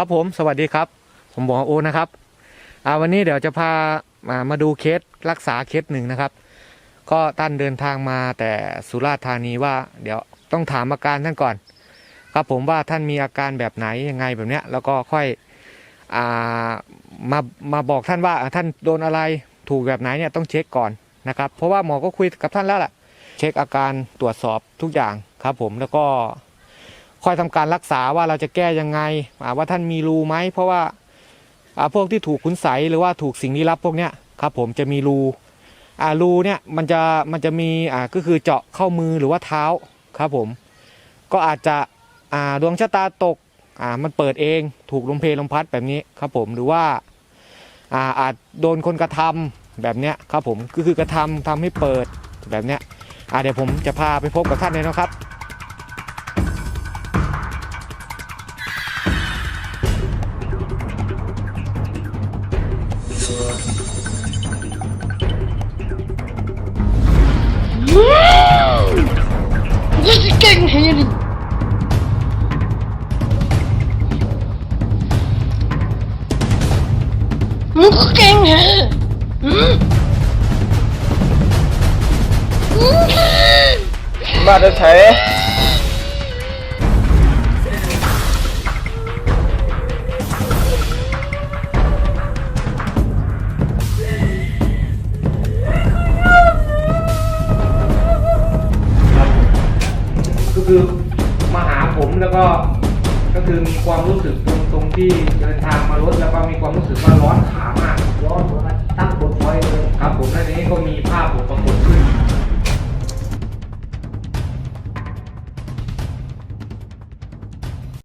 ครับผมสวัสดีครับ ผมหมอโอนะครับอ่าวันนี้เดี๋ยวจะพามามาดูเคสรักษาเคสหนึ่งนะครับ ก็ท่านเดินทางมาแต่สุราษฎร์ธานีว่า เดี๋ยวต้องถามอาการท่านก่อน ครับผมว่าท่านมีอาการแบบไหนยังไงแบบเนี้ย แล้วก็ค่อยอ่ามามาบอกท่านว่าอ่าท่านโดนอะไรถูกแบบไหนเนี่ยต้องเช็คก่อนนะครับ เพราะว่าหมอก็คุยกับท่านแล้วแหละเช็คอาการตรวจสอบทุกอย่างครับผมแล้วก็ ค่อยทำการรักษาว่าเราจะแก้ยังไงว่าท่านมีรูไหมเพราะว่าพวกที่ถูกคุณใสหรือว่าถูกสิ่งลี้ลับพวกเนี้ยครับผมจะมีรูรูเนี่ยมันจะมันจะมีก็คือเจาะเข้ามือหรือว่าเท้าครับผมก็อาจจะดวงชะตาตกมันเปิดเองถูกลมเพลลมพัดแบบนี้ครับผมหรือว่าอาจโดนคนกระทำแบบเนี้ยครับผมก็คือกระทำทำให้เปิดแบบเนี้ยเดี๋ยวผมจะพาไปพบกับท่านเลยนะครับ มึงเก่งเฮดิมึงก็เก่งเฮะอืมอืมมาจะใช้ คือมาหาผมแล้วก็ก็คือมีความรู้สึกตรงตรงที่เดินทางมารถแล้วก็มีความรู้สึกว่าร้อนขามาก